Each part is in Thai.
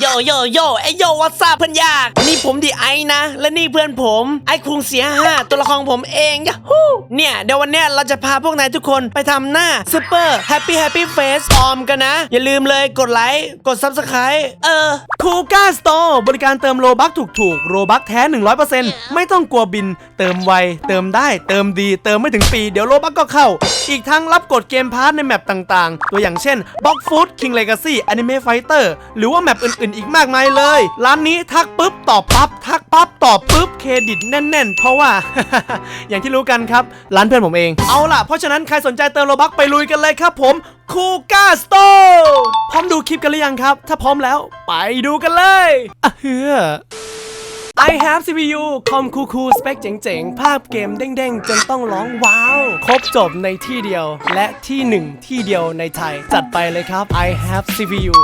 โยโยโยไอโยวัตซาเพื่อนยาก นี่ผมดีไอนะ และนี่เพื่อนผม ไอคุงเสียห้าตัวละครผมเองยะฮู้เนี่ยเดี๋ยววันเนี้ยเราจะพาพวกนายทุกคนไปทำหน้าซูเปอร์แฮปปี้แฮปปี้เฟสออมกันนะ อย่าลืมเลยกดไลค์กด Subscribe เออคูก้าสโตร์บริการเติมโลบัคถูกๆโลบัคแท้ 100%ไม่ต้องกลัวบิน เติมไว เติมได้ เติมดี เติมไม่ถึงปี เดี๋ยวโลบัคก็เข้า อีกทั้งรับกดเกมพาร์ทในแมปต่างๆ ตัวอย่างเช่น b l o c k Food King Legacy Anime Fighter หรือว่าแมปอื่นๆ อีกมากมายเลย ร้านนี้ทักปุ๊บตอบปั๊บทักปั๊บตอบปุ๊บเครดิตแน่น ๆ เพราะว่า อย่างที่รู้กันครับร้านเพื่อนผมเอง เอาล่ะ เพราะฉะนั้นใครสนใจเติมโลบัคไปลุยกันเลยครับผมคูก้าสโตพร้อมดูคลิปกันหรือยังครับ ถ้าพร้อมแล้วไปดูกันเลยอะเฮือ I have CPU คอมคูคูสเปคเจ๋งๆ ภาพเกมเด้งๆ จนต้องร้องว้าว ครบจบในที่เดียวและที่หนึ่งที่เดียวในไทย จัดไปเลยครับ I have CPU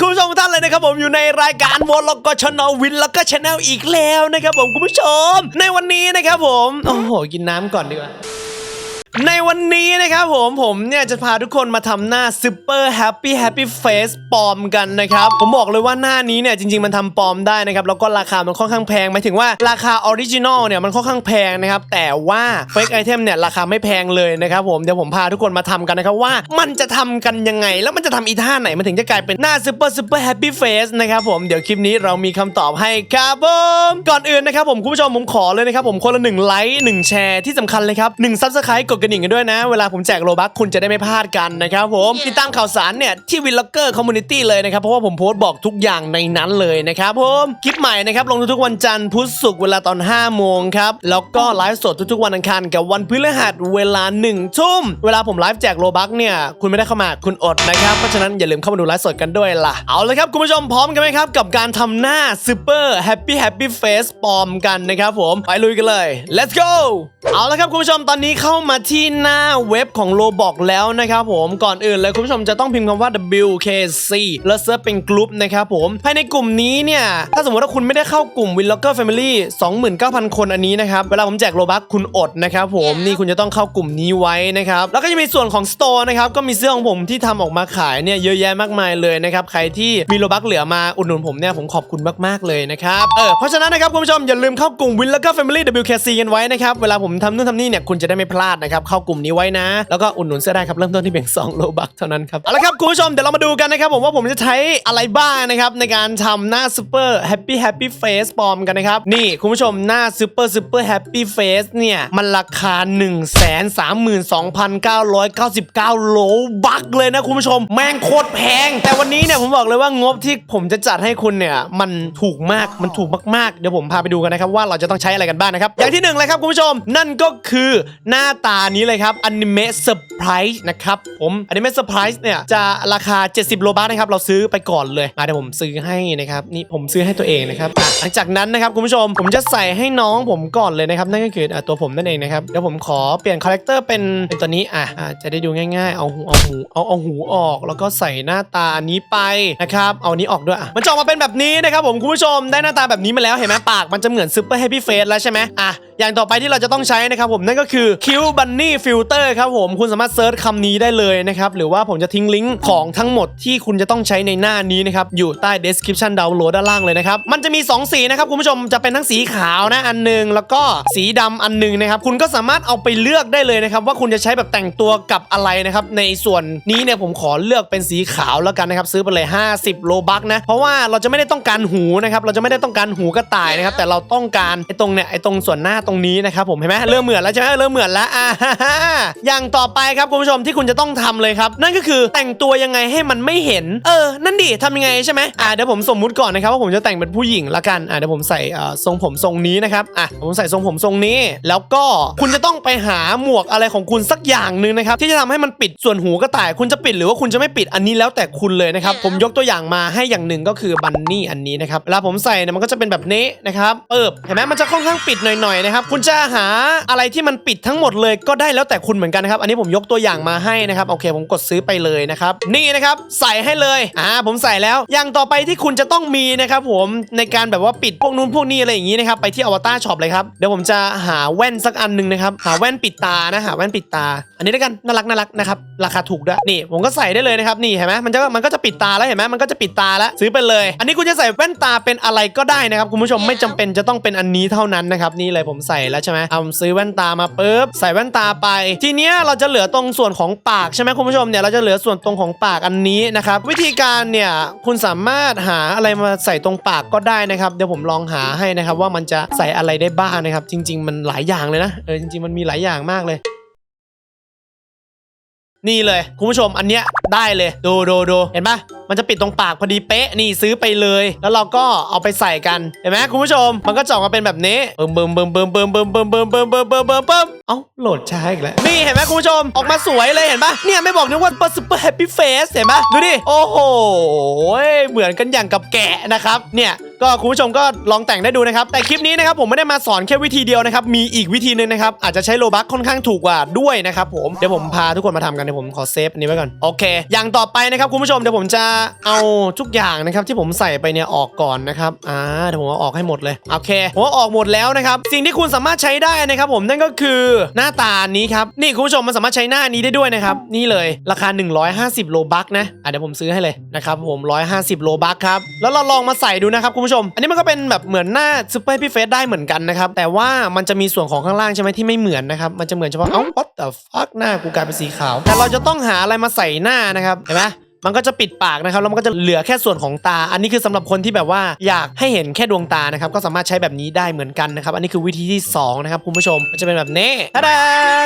คุณผู้ชมทุกท่านเลยนะครับผมอยู่ในรายการวอลล็อกก็ชนวินแล้วก็ชแนลอีกแล้วนะครับผมคุณผู้ชม ในวันนี้นะครับผม โอ้โห กินน้ำก่อนดีกว่า ในวันนี้นะครับผมผมเนี่ยจะพาทุกคนมาทำหน้า Super Happy Happy Face ปลอมกันนะครับ ผมบอกเลยว่าหน้านี้เนี่ยจริง ๆ มันทำปลอมได้นะครับ แล้วก็ราคามันค่อนข้างแพงหมายถึงว่าราคาออริจินอลเนี่ยมันค่อนข้างแพงนะครับ แต่ว่า Fake Item เนี่ยราคาไม่แพงเลยนะครับผมเดี๋ยวผมพาทุกคนมาทำกันนะครับว่ามันจะทำกันยังไง แล้วมันจะทำอีท่าไหนมันถึงจะกลายเป็นหน้า Super Super Happy Face นะครับผมเดี๋ยวคลิปนี้เรามีคำตอบให้ครับผมก่อนอื่นนะครับผมคุณผู้ชมผมขอเลยนะครับผมคนละหนึ่งไลค์หนึ่งแชร์ที่สำคัญเลยครับหนึ่งซับสไครต์กดระดิ่งกันด้วยนะ เวลาผมแจกโลบัคคุณจะได้ไม่พลาดกันนะครับผมติดตามข่าวสารเนี่ยที่วินล็อกเกอร์คอมมูนิตี้เลยนะครับ เพราะว่าผมโพสต์บอกทุกอย่างในนั้นเลยนะครับผมคลิปใหม่นะครับลงทุกๆวันจันทร์พุธศุกร์เวลาตอน 5 โมงครับแล้วก็ไลฟ์สดทุกๆวันอังคารกับวันพฤหัสเวลา1ทุ่มเวลาผมไลฟ์แจกโลบัคเนี่ยคุณไม่ได้เข้ามาคุณอดนะครับเพราะฉะนั้นอย่าลืมเข้ามาดูไลฟ์สดกันด้วยล่ะเอาเลยครับคุณผู้ชมพร้อมกันไหมครับกับการทำหน้า Super Happy Happy Face ปลอมกันนะครับผมไปลุยกันเลย let's go เอาละครับคุณผู้ชมตอนนี้เข้ามาที่ที่หน้าเว็บของ Roblox แล้วนะครับผมก่อนอื่นเลยคุณผู้ชมจะต้องพิมพ์คำว่า WKC แล้วเซิร์ชเป็นกลุ่มนะครับผมภายในกลุ่มนี้เนี่ยถ้าสมมติว่าคุณไม่ได้เข้ากลุ่ม w i n l o c k e r Family 29,000 คนอันนี้นะครับเวลาผมแจกโลบัคคุณอดนะครับผมนี่คุณจะต้องเข้ากลุ่มนี้ไว้นะครับแล้วก็จะมีส่วนของ Store นะครับก็มีเสื้อของผมที่ทำออกมาขายเนี่ยเยอะแยะมากมายเลยนะครับใครที่มีโลบัคเหลือมาอุดหนุนผมเนี่ยผมขอบคุณมากๆเลยนะครับเออเพราะฉะนั้นนะครับคุณผู้ชมอย่าลืมเข้ากลุ่ม w i n l o c k e r Family WKC กันไว้นะครับเวลาผมทำนู่นทำนี่เนี่ยคุณจะได้ไม่พลาดนะครับเข้ากลุ่มนี้ไว้นะ แล้วก็อุดหนุนเสื้อได้ครับ เริ่มต้นที่เพียง2โลบัคเท่านั้นครับ เอาละครับ คุณผู้ชม เดี๋ยวเรามาดูกันนะครับผมว่าผมจะใช้อะไรบ้างนะครับ ในการทำหน้า Super Happy Happy Face ปลอมกันนะครับ นี่คุณผู้ชมหน้า Super Super Happy Face เนี่ยมันราคา 1 3 2 9 9 9 โลบัคเลยนะคุณผู้ชม แม่งโคตรแพง แต่วันนี้เนี่ยผมบอกเลยว่างบที่ผมจะจัดให้คุณเนี่ยมันถูกมากมันถูกมากๆเดี๋ยวผมพาไปดูกันนะครับว่าเราจะต้องใช้อะไรกันบ้างนะครับอย่างที่หนึ่งเลยครับคุณผู้ชมนั่นก็คือหน้าตานี้เลยครับอนิเมะเซอร์ไพรส์นะครับผมอนิเมะเซอร์ไพรส์เนี่ยจะราคา 70 โลบัคนะครับ เราซื้อไปก่อนเลยมาเดี๋ยวผมซื้อให้นะครับนี่ผมซื้อให้ตัวเองนะครับหลังจากนั้นนะครับคุณผู้ชมผมจะใส่ให้น้องผมก่อนเลยนะครับนั่นก็คืออตัวผมนั่นเองนะครับเดี๋ยวผมขอเปลี่ยนคาแรคเตอร์เป็นเป็นตัวนี้อะอะจะได้ดูง่ายๆ เอาหูเอาหูเอาเอาหูออก แล้วก็ใส่หน้าตาอันนี้ไปนะครับเอานี้ออกด้วยอะมันจะออกมาเป็นแบบนี้นะครับผมคุณผู้ชมได้หน้าตาแบบนี้มาแล้วเห็นไหมปากมันจะเหมือนซูเปอร์แฮปปี้เฟสแล้วใช่ไหมอะ อย่างต่อไปที่เราจะต้องใช้นะครับผมนั่นก็คือคิวบันนี่ฟิลเตอร์ครับผมคุณสามารถเซิร์ชคำนี้ได้เลยนะครับหรือว่าผมจะทิ้งลิงก์ของทั้งหมดที่คุณจะต้องใช้ในหน้านี้นะครับอยู่ใต้ description download ด้านล่างเลยนะครับมันจะมี 2 สีนะครับคุณผู้ชมจะเป็นทั้งสีขาวนะอันหนึง แล้วก็สีดำอันหนึงนะครับคุณก็สามารถเอาไปเลือกได้เลยนะครับว่าคุณจะใช้แบบแต่งตัวกับอะไรนะครับในส่วนนี้เนี่ยผมขอเลือกเป็นสีขาวแล้วกันนะครับซื้อไปเลย 50 โลบัคนะเพราะว่าเราจะไม่ได้ต้องการหูนะครับเราจะไม่ได้ต้องการหูกระต่ายนะครับแต่เราต้องการไอ้ตรงเนี่ยไอ้ตรงส่วนหน้าตรงนี้นะครับผมเห็นไหมเริ่มเหมือนแล้วใช่ไหมเริ่มเหมือนแล้วอ่าฮ่าฮ่าอย่างต่อไปครับคุณผู้ชมที่คุณจะต้องทำเลยครับ นั่นก็คือแต่งตัวยังไงให้มันไม่เห็น เออ นั่นดิทำยังไงใช่ไหมอ่าเดี๋ยวผมสมมุติก่อนนะครับว่าผมจะแต่งเป็นผู้หญิงละกันอ่าเดี๋ยวผมใส่เอ่อทรงผมทรงนี้นะครับอะผมใส่ทรงผมทรงนี้ แล้วก็คุณจะต้องไปหาหมวกอะไรของคุณสักอย่างหนึ่งนะครับที่จะทำให้มันปิดส่วนหูกระต่ายคุณจะปิดหรือว่าคุณจะไม่ปิดอันนี้แล้วแต่คุณเลยนะครับผมยกตัวอย่างมาให้อย่างหนึ่งก็คือบันนี่อันนี้นะครับเวลาผมใส่เนี่ยมันก็จะเป็นแบบนี้นะครับเปิบเห็นไหมมันจะค่อนข้างปิดหน่อยๆนะครับนะครับคุณจะหาอะไรที่มันปิดทั้งหมดเลยก็ได้แล้วแต่คุณเหมือนกันนะครับอันนี้ผมยกตัวอย่างมาให้นะครับโอเค ผมกดซื้อไปเลยนะครับนี่นะครับใส่ให้เลยอ่าผมใส่แล้วอย่างต่อไปที่คุณจะต้องมีนะครับผมในการแบบว่าปิดพวกนู้นพวกนี้อะไรอย่างนี้นะครับไปที่อวตารช็อปเลยครับเดี๋ยวผมจะหาแว่นสักอันหนึ่งนะครับหาแว่นปิดตานะหาแว่นปิดตา อันนี้แล้วกันน่ารักน่ารักนะครับราคาถูกด้วยนี่ผมก็ใส่ได้เลยนะครับนี่เห็นไหมมันจะมันก็จะปิดตาแล้วเห็นไหมมันก็จะปิดตาแล้วซื้อไปเลย อันนี้คุณจะใส่แว่นตาเป็นอะไรก็ได้นะครับคุณผู้ชมไม่จำเป็นจะต้องเป็นอันนี้เท่านั้นนะครับนี่เลยผมใส่แล้วใช่ไหมเอามซื้อแว่นตามาปุ๊บใส่แว่นตาไป ทีเนี้ยเราจะเหลือตรงส่วนของปากใช่ไหมคุณผู้ชมเนี่ยเราจะเหลือส่วนตรงของปากอันนี้นะครับวิธีการเนี่ยคุณสามารถหาอะไรมาใส่ตรงปากก็ได้นะครับเดี๋ยวผมลองหาให้นะครับว่ามันจะใส่อะไรได้บ้างนะครับ จริง ๆ มันหลายอย่างเลยนะเออจริง ๆ มันมีหลายอย่างมากเลยนี่เลย คุณผู้ชมอันเนี้ยได้เลย ดูดูดูเห็นปะ มันจะปิดตรงปากพอดีเป๊ะนี่ซื้อไปเลย แล้วเราก็เอาไปใส่กันเห็นไหมคุณผู้ชม มันก็จะออกมาเป็นแบบนี้เบิ่มเบิ่มเบิ่มเบิ่มเบิ่มเบิ่มเบิ่มเบิ่มเบิ่มเบิ่มเบิ่มเบิ่มเบิ่มเอ้าโหลดช้าอีกแล้วนี่เห็นไหมคุณผู้ชมออกมาสวยเลยเห็นปะเนี่ยไม่บอกนึกว่าซุปเปอร์แฮปปี้เฟสเห็นปะดูดิโอ้โหเหมือนกันอย่างกับแกะนะครับเนี่ย ก็คุณผู้ชมก็ลองแต่งได้ดูนะครับ แต่คลิปนี้นะครับผมไม่ได้มาสอนแค่วิธีเดียวนะครับ มีอีกวิธีหนึ่งนะครับ อาจจะใช้โลบัคค่อนข้างถูกกว่าด้วยนะครับผม เดี๋ยวผมพาทุกคนมาทำกัน เดี๋ยวผมขอเซฟอันนี้ไว้ก่อน โอเค อย่างต่อไปนะครับคุณผู้ชมเดี๋ยวผมจะเอาทุกอย่างนะครับที่ผมใส่ไปเนี่ยออกก่อนนะครับอ่าเดี๋ยวผมเอาออกให้หมดเลย โอเค ผมเอาออกหมดแล้วนะครับ สิ่งที่คุณสามารถใช้ได้นะครับผมนั่นก็คือหน้าตานี้ครับ นี่คุณผู้ชมมันสามารถใช้หน้านี้ได้ด้วยนะครับ นี่เลยราคา 150 โลบัคนะอะเดี๋ยวผมซื้อให้เลยนะครับผม 150 โลบัคครับ แล้วเราลองมาใส่ดูนะครับคุณผู้ชมอันนี้มันก็เป็นแบบเหมือนหน้าซูเปอร์พี่เฟสได้เหมือนกันนะครับ แต่ว่ามันจะมีส่วนของข้างล่างใช่ไหมที่ไม่เหมือนนะครับ มันจะเหมือนเฉพาะเอ้า what the fuck หน้ากูกลายเป็นสีขาว แต่เราจะต้องหาอะไรมาใส่หน้านะครับ เห็นไหม มันก็จะปิดปากนะครับแล้วมันก็จะเหลือแค่ส่วนของตา อันนี้คือสำหรับคนที่แบบว่าอยากให้เห็นแค่ดวงตานะครับก็สามารถใช้แบบนี้ได้เหมือนกันนะครับอันนี้คือวิธีที่สองนะครับคุณผู้ชมมันจะเป็นแบบนี้ตาดา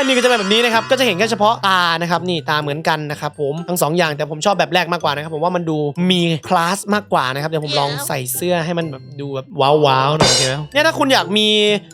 นี่ก็จะเป็นแบบนี้นะครับก็จะเห็นแค่เฉพาะตานะครับนี่ตาเหมือนกันนะครับผมทั้งสองอย่างแต่ผมชอบแบบแรกมากกว่านะครับผมว่ามันดูมีคลาสมากกว่านะครับเดี๋ยวผมลองใส่เสื้อให้มันแบบดูแบบว้าวๆหน่อยเคไหมเนี่ยถ้าคุณอยากมี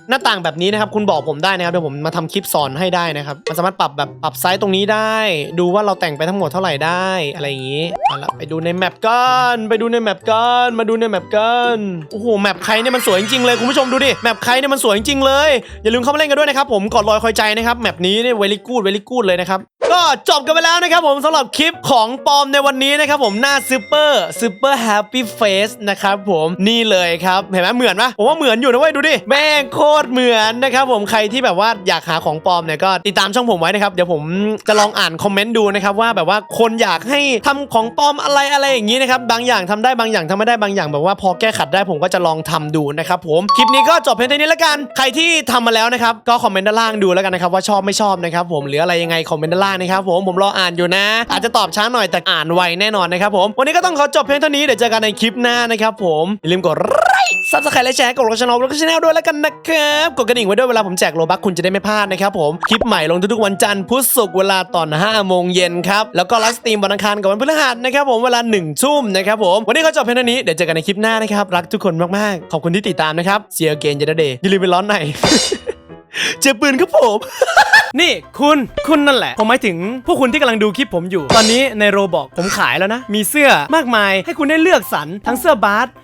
หน้าต่างแบบนี้นะครับคุณบอกผมได้นะครับเดี๋ยวผมมาทำคลิปสอนให้ได้นะครับมันสามารถปรับแบบปรับไซส์ตรงนี้ได้ ดูว่าเราแต่งไปทั้งหมดเท่าไหร่ได้อะไรอย่างนี้เอาละไปดูในแมปกันไปดูในแมปกันมาดูในแมปกันโอ้โหแมปใครเนี่ยมันสวยจริงๆเลยคุณผู้ชมดูดิแมปใครเนี่ยมันสวยจริงๆเลยอย่าลืมเข้ามาเล่นกันด้วยนะครับผมกดรอยคอยใจนะครับแมปนี้เนี่ยเวลิกูดเวลิกูดเลยนะครับ ก็จบกันไปแล้วนะครับผมสำหรับคลิปของปอมในวันนี้นะครับผมหน้าซูเปอร์ซูเปอร์แฮปปี้เฟสนะครับผมนี่เลยครับเห็นไหมเหมือนปะผมว่าเหมือนอยู่นะเว้ยดูดิแม่งโคตรเหมือนนะครับผมใครที่แบบว่าอยากหาของปลอมเนี่ยก็ติดตามช่องผมไว้นะครับเดี๋ยวผมจะลองอ่านคอมเมนต์ดูนะครับว่าแบบว่าคนอยากให้ทำของปลอมอะไรอะไรอย่างนี้นะครับบางอย่างทำได้บางอย่างทำไม่ได้บางอย่างแบบว่าพอแก้ขัดได้ผมก็จะลองทำดูนะครับผมคลิปนี้ก็จบเพียงเท่านี้แล้วกัน ใครที่ทำมาแล้วนะครับก็คอมเมนต์ด้านล่างดูแล้วกันนะครับว่าชอบไม่ชอบนะครับผมหรืออะไรยังไงคอมเมนต์ด้านล่างนะครับผมผมรออ่านอยู่นะ อาจจะตอบช้าหน่อยแต่อ่านไวแน่นอนนะครับผมวันนี้ก็ต้องขอจบเพียงเท่านี้เดี๋ยวเจอกันในคลิปหน้านะครับผมอย่าลืมกดไลค์ซับสไครต์และแชร์กดกระชนกแล้วก็ชแนลด้วยแล้วกันนะครับกดกระดิ่งไว้ด้วยเวลาผมแจกโลบัคคุณจะได้ไม่พลาดนะครับผมคลิปใหม่ลงทุกๆวันจันทร์พุธศุกร์เวลาตอน5โมงเย็นครับแล้วก็ไลฟ์สตรีมวันอังคารกับวันพฤหัสนะครับผมเวลา1ทุ่มนะครับผมวันนี้ก็จบเพียงเท่านี้เดี๋ยวเจอกันในคลิปหน้านะครับรักทุกคนมากๆขอบคุณที่ติดตามนะครับเซียเกนเจเดย์อย่าลืมไปร้อนใน เจอปืนครับผม นี่คุณคุณนั่นแหละ ผมหมายถึงพวกคุณที่กำลังดูคลิปผมอยู่ ตอนนี้ในโรบอกผมขายแล้วนะ มีเสื้อมากมายให้คุณได้เลือกสรรทั้งเสื้อบาส